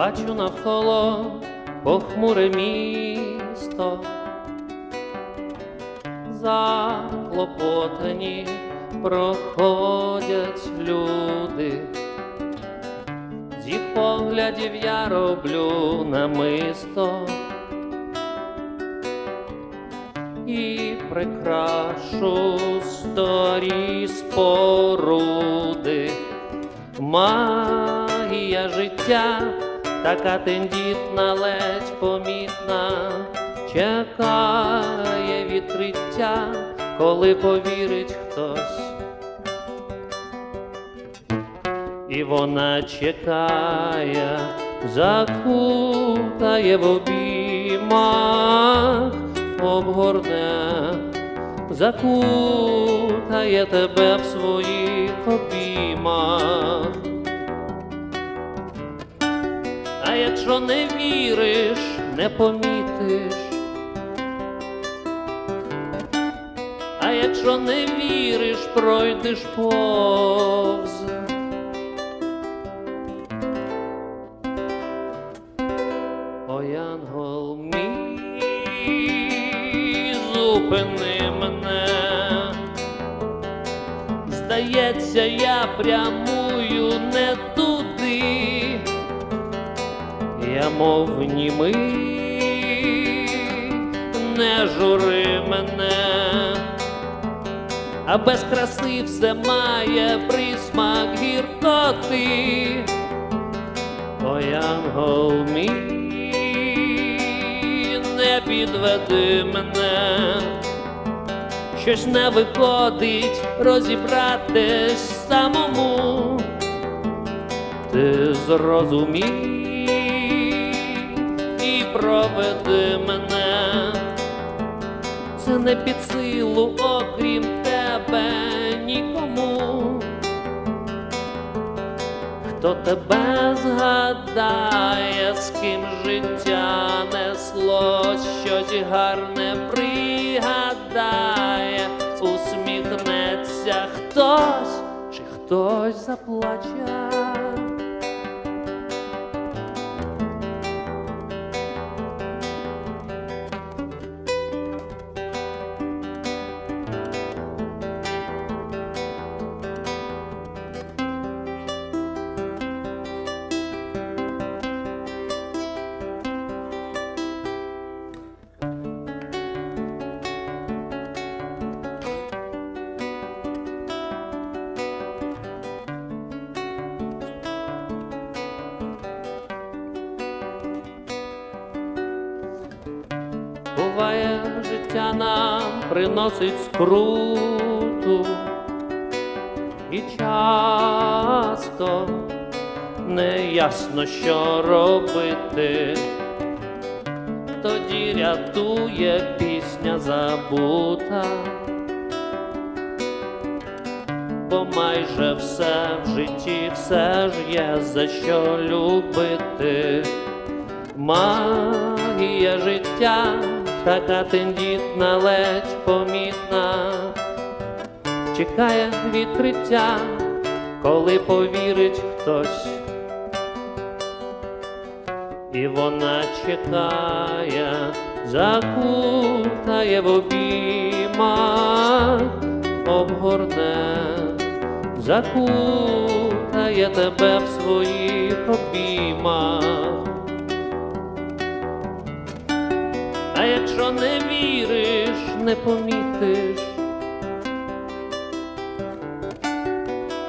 бачу навколо похмуре місто, заклопотані проходять люди. З їх поглядів я роблю намисто і прикрашу старі споруди. Магія життя, така тендітна, ледь помітна, чекає відкриття, коли повірить хтось. І вона чекає, закутає в обіймах, обгорне, закутає тебе в своїх обіймах. А якщо не віриш, не помітиш. А якщо не віриш, пройдеш повз. О, янгол мій, зупини мене. Здається, я прямую мов німий, не жури мене, а без краси все має присмак гіркоти. О, янгол мій, не підведи мене, щось не виходить розібратись самому. Ти зрозумій і проведи мене, це не під силу, окрім тебе нікому. Хто тебе згадає, з ким життя несло, щось гарне пригадає, усміхнеться хтось, чи хтось заплаче. Буває, життя нам приносить скруту, і часто неясно, що робити. Тоді рятує пісня забута, бо майже все в житті все ж є за що любити. Магія життя, така тендітна, ледь помітна, чекає відкриття, коли повірить хтось. І вона чекає, закутає в обіймах, обгорне, закутає тебе в своїх обіймах. Якщо не віриш, не помітиш.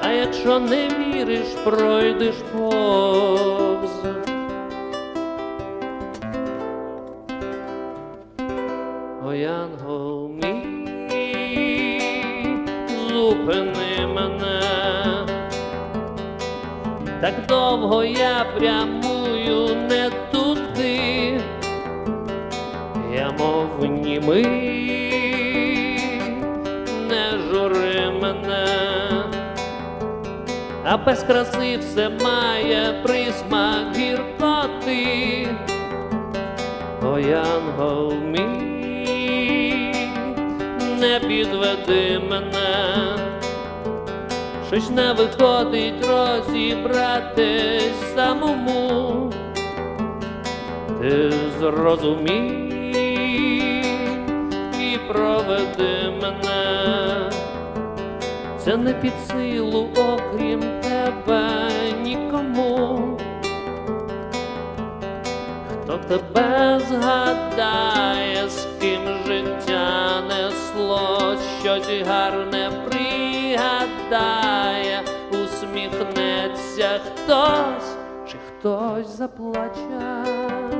А якщо не віриш, пройдеш повз. О, янгол мій, зупини мене, так довго я прямую не німий, не жури мене, а без краси все має присмак гіркоти. О, янгол мій, не підведи мене, щось не виходить розібратись самому. зрозумій і проведи мене. Це не під силу, окрім тебе нікому. Хто тебе згадає, з ким життя несло, щось гарне пригадає, усміхнеться хтось, чи хтось заплаче.